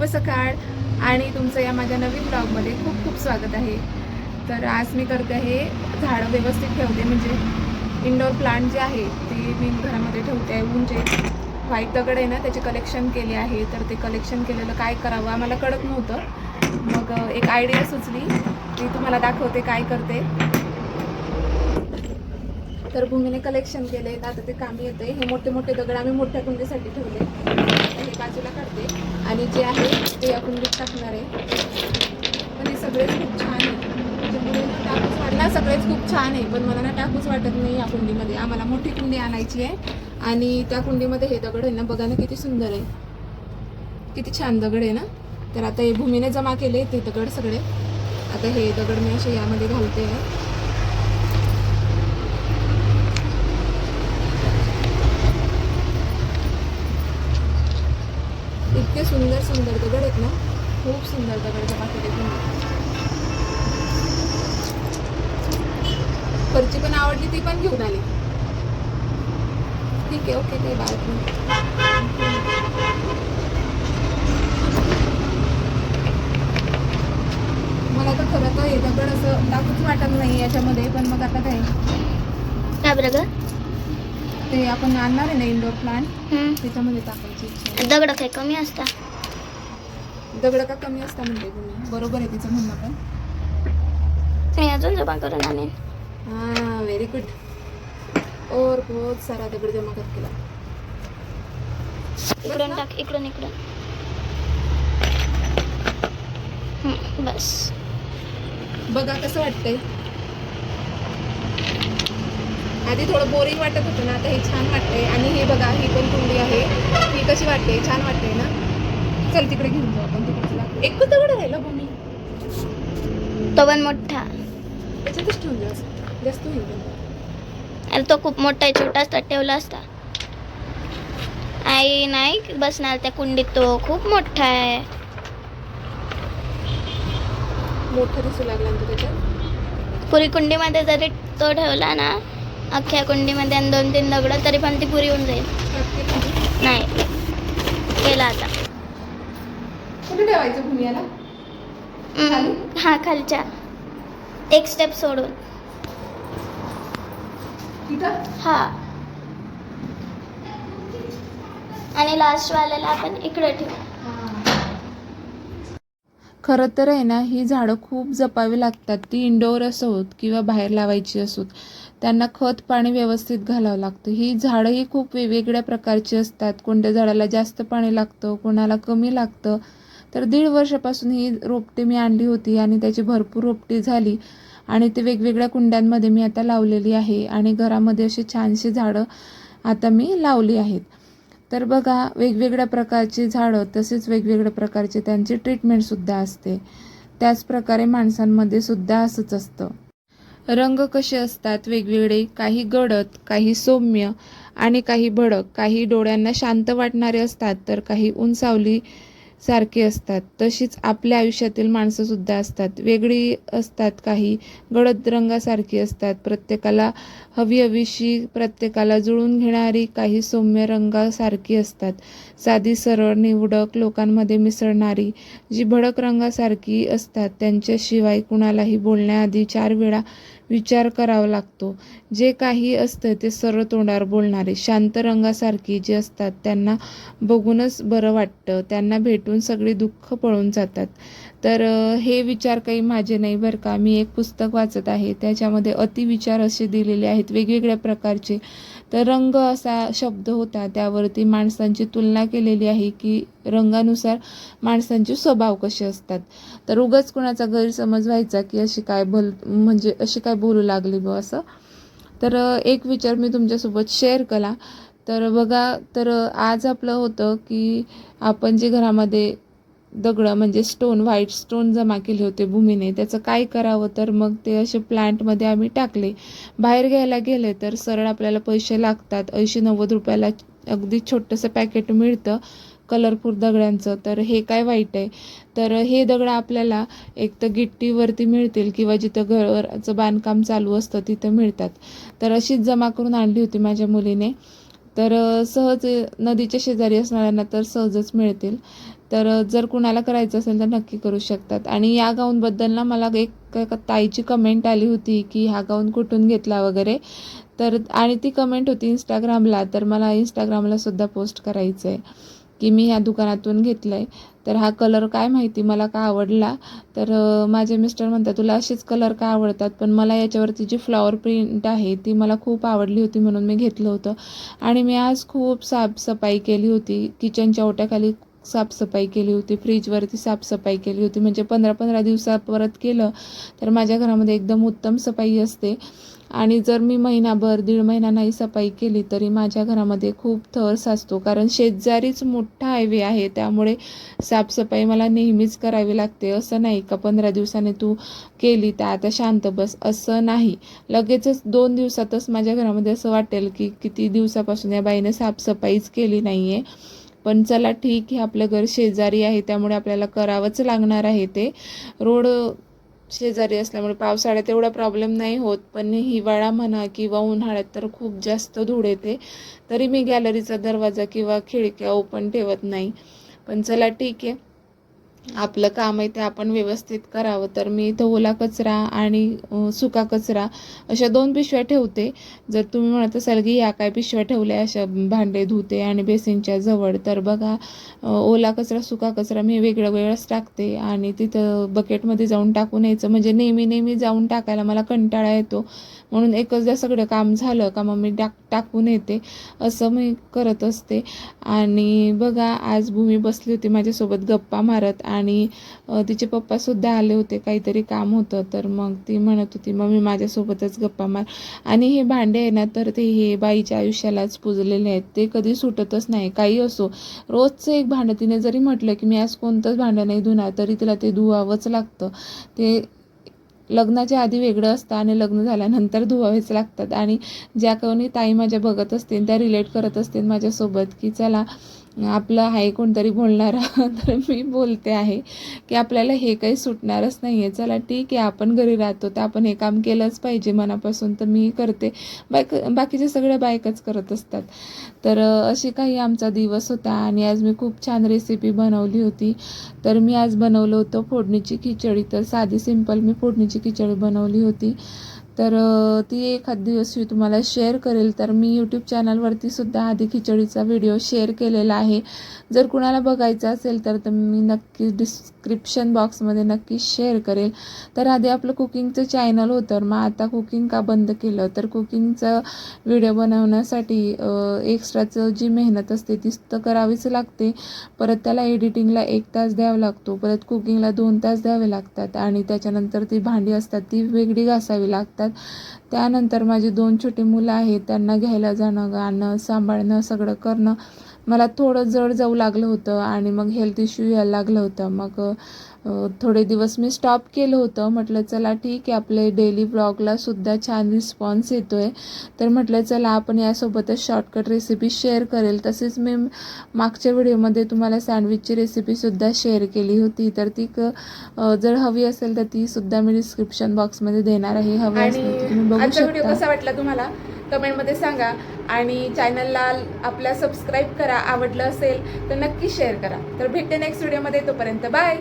सकाळ आणि तुमचं या माझ्या नवीन ब्लॉगमध्ये खूप खूप स्वागत आहे. तर आज मी करते आहे झाडं व्यवस्थित ठेवते म्हणजे इंडोर प्लांट जे आहे ते मी घरामध्ये ठेवते. आहे म्हणजे व्हाईट दगड आहे ना त्याचे कलेक्शन केले आहे. तर ते कलेक्शन केलेलं काय करावं आम्हाला कळत नव्हतं. मग एक आयडिया सुचली ती तुम्हाला दाखवते काय करते. तर भूमीने कलेक्शन केले आता ते कामी येते हे मोठे मोठे दगड आम्ही मोठ्या कुंडीसाठी ठेवले. हे बाजूला काढते. आणि जे आहे ते या कुंडीत टाकणार आहे. पण हे सगळेच खूप छान आहे. म्हणजे त्याच्यामुळे ना सगळेच खूप छान आहे. पण मला ना टाकूच वाटत नाही या कुंडीमध्ये. आम्हाला मोठी कुंडी आणायची आहे. आणि त्या कुंडीमध्ये हे दगड आहे ना बघा ना किती सुंदर आहे. किती छान दगड आहे ना. तर आता हे भूमीने जमा केले ते दगड सगळे. आता हे दगड मी असे यामध्ये घालते. आहे सुंदर सुंदर दगड आहेत ना खूप सुंदर दगड जमा केले तुम्ही खर्ची पण आवडली ती पण घेऊन आली. ठीक आहे ओके काही नाही मला तर खरं तर हे दगड असं टाकूच वाटत नाही याच्यामध्ये पण मग आता काय? काय बरं ग? ते आपण आणणार आहे ना इंडोर प्लांट. त्याच्यामध्ये टाकायची. दगड काही कमी असता? दगड का कमी असता म्हणते तुम्ही बरोबर आहे तिचं म्हणणं पण. मी अजून जमा करून आणेन हाँ वेरी गुड और बहुत सारा दगड जमा कर केला इकडून टाक इकडून इकडून. बस. बघा कसं वाटतंय. आधी थोडं बोरिंग वाटत होतं ना आता हे छान वाटतंय. आणि हे बघा ही पण कुंडी आहे. ही कशी वाटते? छान वाटते ना? चल तिकडे घेऊन जाऊ आपण तिकडे एकच दगड राहिला भूमी तो पण मोठा. त्याच्यातच ठेवून जाऊ जास्त होईल. अरे तो खूप मोठा आहे छोटा असता ठेवला असता. आई नाही बसणार त्या कुंडीत तो खूप मोठा आहे. मोठं दिसू लागला ना तो त्याच्यात? पुरी कुंडीमध्ये जरी तो ठेवला ना अख्ख्या कुंडीमध्ये आणि दोन तीन दगड तरी पण ती पुरी होऊन जाईल. नाही. केला आता. कुठे ठेवायचं भूमी याला हम्म, हा खालच्या. एक स्टेप सोडून. तिथं हा. आणि लास्ट वाल्याला आपण इकडे ठेवू. खरं तर आहे ना ही झाडं खूप जपावी लागतात. ती इंडोर असोत किंवा बाहेर लावायची असोत. त्यांना खत पाणी व्यवस्थित घालावं लागतं. ही झाडं ही खूप वेगवेगळ्या प्रकारची असतात. कोणत्या झाडाला जास्त पाणी लागतं कोणाला कमी लागतं. तर दीड वर्षापासून ही रोपटे मी आणली होती आणि त्याची भरपूर रोपटी झाली. आणि ते वेगवेगळ्या कुंड्यांमध्ये मी आता लावलेली आहे आणि घरामध्ये अशी छानशी झाडं आता मी लावली आहेत. तर बघा वेगवेगळ्या प्रकारची झाडं तसेच वेगवेगळ्या प्रकारचे त्यांची ट्रीटमेंटसुद्धा असते. त्याचप्रकारे माणसांमध्ये सुद्धा असंच असतं. रंग कसे असतात वेगवेगळे काही गडद काही सौम्य आणि काही भडक काही डोळ्यांना शांत वाटणारे असतात तर काही उंचावली सारखी असतात. तशीच आपल्या आयुष्यातील माणसंसुद्धा असतात. वेगळी असतात काही. गडद रंगासारखी असतात. प्रत्येकाला हवी हवीशी प्रत्येकाला जुळून घेणारी काही सौम्य रंगासारखी असतात. साधी सरळ निवडक लोकांमध्ये मिसळणारी जी भडक रंगासारखी असतात त्यांच्याशिवाय कुणालाही बोलण्याआधी चार वेळा विचार करावा लागतो. जे काही असतं ते सरळ तोंडावर बोलणारे शांत रंगासारखी जी असतात त्यांना बघूनच बरं वाटतं त्यांना भेटून सगळे दुःख पळून जातात. तर हे विचार काही माझे नाही बरं का मी एक पुस्तक वाचत आहे त्याच्यामध्ये अतिविचार असे दिलेले आहेत वेगवेगळ्या प्रकारचे. तर रंग असा शब्द होता. त्यावरती माणसांची तुलना केलेली आहे की रंगानुसार माणसांचे स्वभाव कसे असतात. तर उगाच कुणाचा गैरसमज व्हायचा की अशी काय बोल म्हणजे अशी काय बोलू लागली ब असं. तर एक विचार मी तुमच्यासोबत शेअर केला. तर बघा तर आज आपलं होतं की आपण जे घरामध्ये दगडं म्हणजे स्टोन व्हाईट स्टोन जमा केले होते भूमीने. त्याचं काय करावं? तर मग ते असे प्लांटमध्ये आम्ही टाकले. बाहेर घ्यायला गेले तर सरळ आपल्याला पैसे लागतात. ऐंशी नव्वद रुपयाला अगदी छोटंसं पॅकेट मिळतं कलरफुल दगडांचं. तर हे काय वाईट आहे? तर हे दगड आपल्याला एक तर गिट्टीवरती मिळतील किंवा जिथं घराचं बांधकाम चालू असतं तिथं मिळतात. तर अशीच जमा करून आणली होती माझ्या मुलीने. तर सहज नदीच्या शेजारी असणाऱ्यांना तर सहजच मिळतील. तर जर कुणाला करायचं असेल तर नक्की करू शकतात. आणि या गाऊनबद्दल ना मला एक ताईची कमेंट आली होती की हा गाऊन कुठून घेतला वगैरे. तर आणि ती कमेंट होती इंस्टाग्रामला तर मला इंस्टाग्रामला सुद्धा पोस्ट करायचं आहे की मी ह्या दुकानातून घेतलं आहे तर हा कलर काय माहिती मला का आवडला? तर माझे मिस्टर म्हणतात तुला असेच कलर का आवडतात? पण मला याच्यावरती जी फ्लॉवर प्रिंट आहे ती मला खूप आवडली होती म्हणून मी घेतलं होतं. आणि मी आज खूप साफसफाई केली होती. किचनच्या ओट्याखाली साफसफाई केली होती फ्रीजवरती साफसफाई केली होती. म्हणजे पंधरा पंधरा दिवसात परत केलं तर माझ्या घरामध्ये एकदम उत्तम सफाई असते. आणि जर मी महिनाभर दीड महिना नाही सफाई केली तरी माझ्या घरामध्ये खूप थर साचतो. कारण शेजारीच मोठा हायवे आहे त्यामुळे साफसफाई मला नेहमीच करावी लागते. असं नाही का पंधरा दिवसाने तू केली तर आता शांत बस. असं नाही. लगेचच दोन दिवसातच माझ्या घरामध्ये असं वाटेल की किती दिवसापासून या बाईने साफसफाईच केली नाही आहे पण चला ठीक आहे आपलं घर शेजारी आहे त्यामुळे आपल्याला करावंच लागणार आहे ते. रोड शेजारी असल्यामुळे पावसाळ्यात एवढा प्रॉब्लेम नाही होत पण हिवाळा म्हणा किंवा उन्हाळ्यात तर खूप जास्त धूळ येते. तरी मी गॅलरीचा दरवाजा किंवा खिडक्या ओपन ठेवत नाही. पण चला ठीक आहे. आपलं काम आहे ते आपण व्यवस्थित करावं. तर मी इथं ओला कचरा आणि सुका कचरा अशा दोन पिशव्या ठेवते. जर तुम्ही म्हणत असाल की या काय पिशव्या ठेवल्या अशा भांडे धुते आणि बेसिनच्या जवळ. तर बघा ओला कचरा सुका कचरा मी वेगळं वेगळंच टाकते आणि तिथं बकेटमध्ये जाऊन टाकून यायचं. म्हणजे नेहमी नेहमी जाऊन टाकायला मला कंटाळा येतो. म्हणून एकचदा सगळं काम झालं का मग मी टाक टाकून येते. असं मी करत असते. आणि बघा आज भूमी बसली होती माझ्यासोबत गप्पा मारत आणि आणि तिचे पप्पासुद्धा आले होते काहीतरी काम होतं तर मग ती म्हणत होती मग मी माझ्यासोबतच गप्पा मार. आणि हे भांडे आहे ना तर ते हे बाईच्या आयुष्यालाच पुजलेले आहेत. ते कधी सुटतच नाही काही असो. रोजचं एक भांडं तिने जरी म्हटलं की मी आज कोणतंच भांडं नाही धुणार तरी तिला ते धुवावंच लागतं. ते लग्नाच्या आधी वेगळं असतं आणि लग्न झाल्यानंतर धुवावेच लागतात. आणि ज्या कोणी ताई माझ्या बघत असतील त्या रिलेट करत असतील माझ्यासोबत की चला आपलं आहे कोणतरी बोलणारा तर मी बोलते आहे की आपल्याला हे काही सुटणारच नाही आहे चला ठीक आहे आपण घरी राहतो तर आपण हे काम केलंच पाहिजे मनापासून तर मी करते. बायक बाकीच्या सगळ्या बायकच करत असतात. तर अशी काही आमचा दिवस होता आणि आज मी खूप छान रेसिपी बनवली होती. तर मी आज बनवलं होतं फोडणीची खिचडी. तर साधी सिंपल मी फोडणीची खिचडी बनवली होती. तर ती एखाद दिवस मी तुम्हाला शेअर करेल. तर मी यूट्यूब चॅनलवरती सुद्धा आधी खिचडीचा व्हिडिओ शेअर केलेला आहे. जर कुणाला बघायचा असेल तर तर मी नक्की डिस्क्रिप्शन बॉक्समध्ये नक्की शेअर करेल. तर आधी आपलं कुकिंगचं चॅनल होतं मग आता कुकिंग का बंद केलं? तर कुकिंगचं व्हिडिओ बनवण्यासाठी एक्स्ट्राचं जी मेहनत असते ती तर करावीच लागते. परत त्याला एडिटिंगला एक तास द्यावा लागतो. परत कुकिंगला दोन तास द्यावे लागतात. आणि त्याच्यानंतर ती भांडी असतात ती वेगळी घासावी लागतात. त्यानंतर माझी दोन छोटी मुलं आहेत त्यांना घ्यायला जाणं गाणं सांभाळणं सगळं करणं. मला थोडं जड जाऊ लागलं होतं आणि मग हेल्थ इश्यू यायला लागलं होतं. मग थोडे दिवस मी स्टॉप केलं होतं. म्हटलं चला ठीक आहे आपले डेली ब्लॉगला सुद्धा छान रिस्पॉन्स येतो आहे तर म्हटलं चला आपण यासोबतच शॉर्टकट रेसिपी शेअर करेल. तसेच मी मागच्या व्हिडिओमध्ये तुम्हाला सँडविचची रेसिपीसुद्धा शेअर केली होती. तर ती जर हवी असेल तर ती सुद्धा मी डिस्क्रिप्शन बॉक्समध्ये देणार आहे. हवी असेल तुम्ही आणि बघू शकता. कसा वाटला तुम्हाला? कमेंटमध्ये सांगा. आणि चॅनलला आपल्या सबस्क्राईब करा आवडलं असेल तर नक्की शेअर करा. तर भेटते नेक्स्ट व्हिडिओमध्ये तोपर्यंत बाय